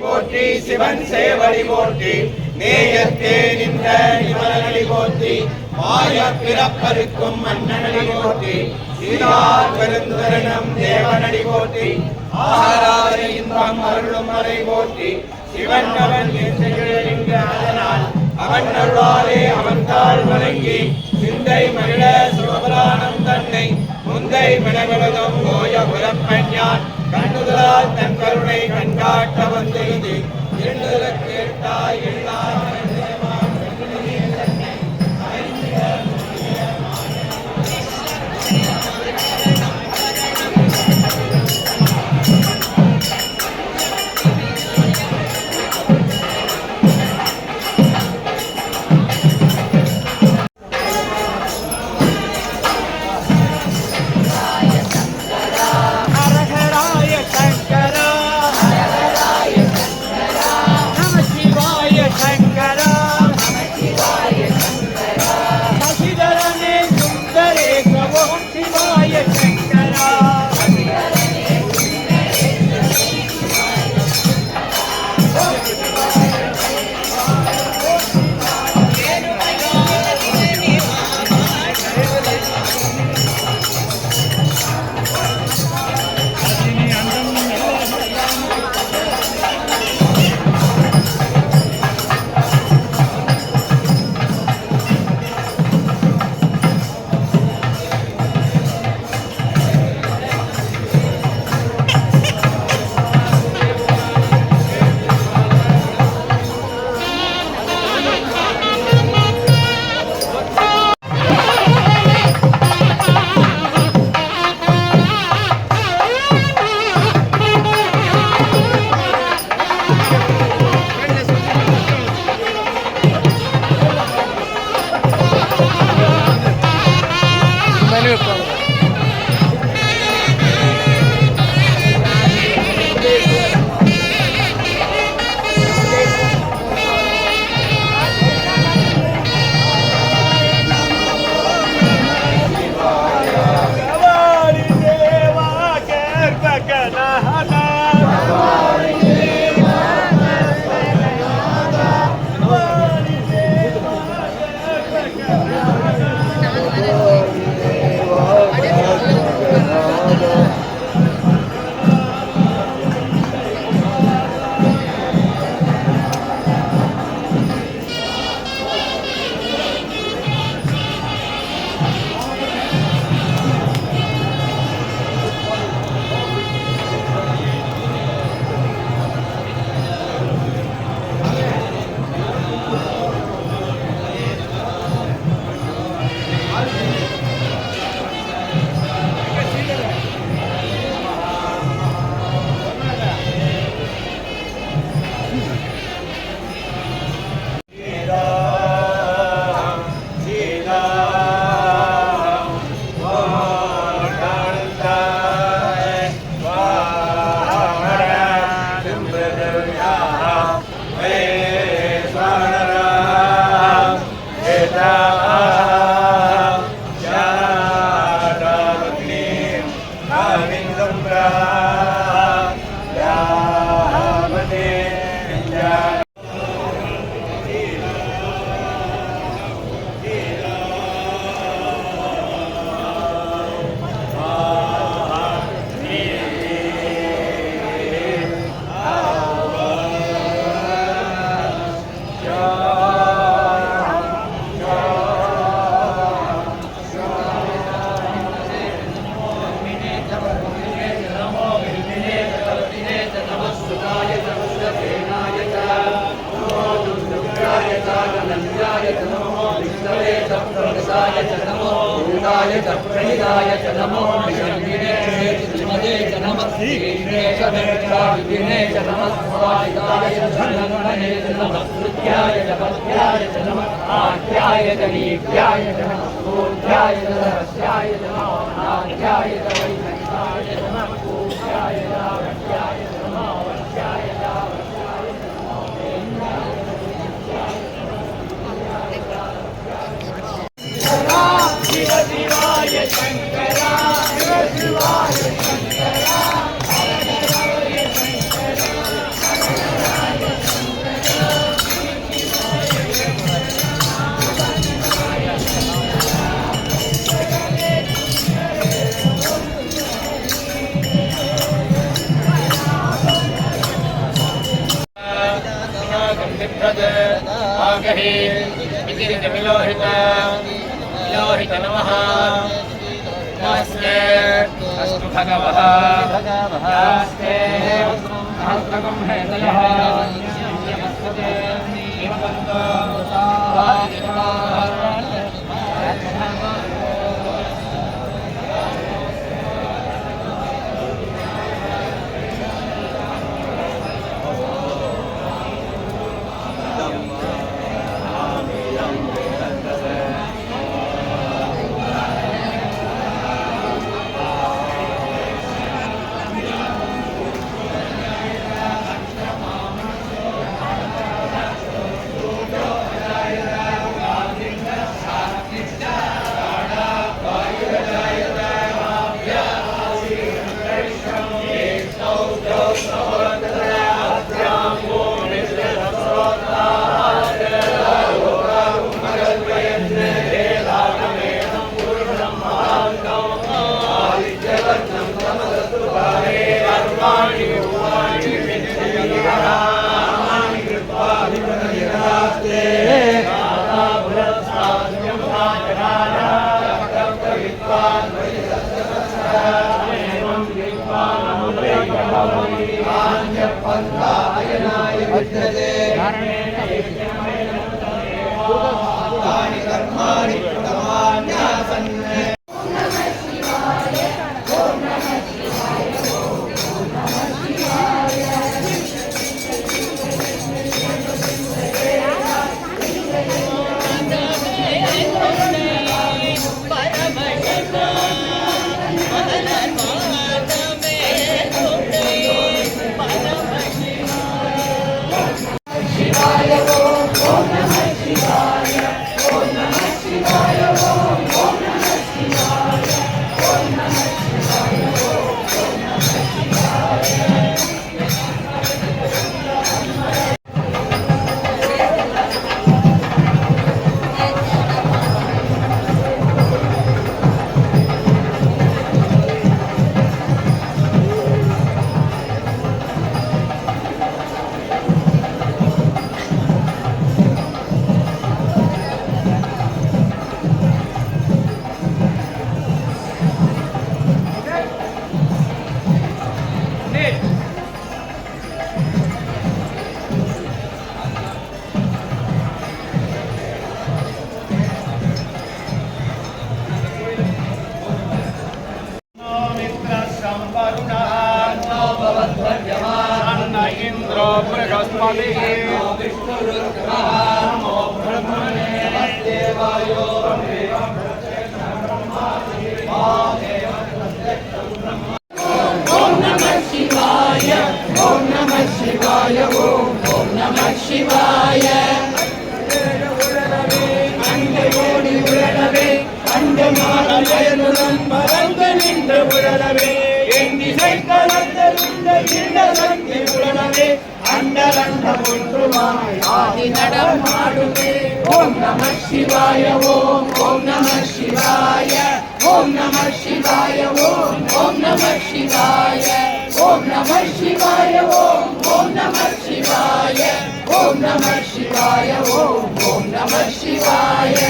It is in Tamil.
போற்றி சிவன் சேவடி போற்றி. நேயத்தே நின்ற நிமலனடி போற்றி. மாய பிறப்பருக்கும் மன்னனடி போற்றி. சீரார் பெருந்தரணம் தேவனடி போற்றி. ஆகார இன்பம் அருளும் அதை போற்றி. சிவன் அவன் என்று ஓம் சிவாய சங்கரா च प्रणिदाय च नमो विषङ्गिने श्रीमदे च नमः श्रीने च वेङ्कटाविपिने च नमः स्वादिकाय च धनगणने च नमः कृत्याय च पत्याय च नमः आख्याय च नीत्याय च नमः पूज्याय च रहस्याय च नमः नाध्याय च वैकुण्ठाय విలోహిత విలోహిత నమ నమస్తే అస్తు భగవః कर्माणि कर्माणि इति विलोहित विलोहित नमः नमस्ते अस्तु भगवः नमस्ते सहस्रकं हेतयः नमस्ते इन्द्रो बृहस्पतिः மறந்து நின்ற உழலவே என் இசை கலந்தருந்த இந்த சக்தி உழலவே அண்டரண்ட ஒன்றுமாய் ஆதி நடமாடுவே. ஓம் நம சிவாய ஓம் ஓம் நம சிவாய ஓம் நம சிவாய ஓம் ஓம் நம சிவாய ஓம் நம சிவாய ஓம் ஓம் நம சிவாய ஓம் நம சிவாய ஓம் ஓம் நம சிவாய.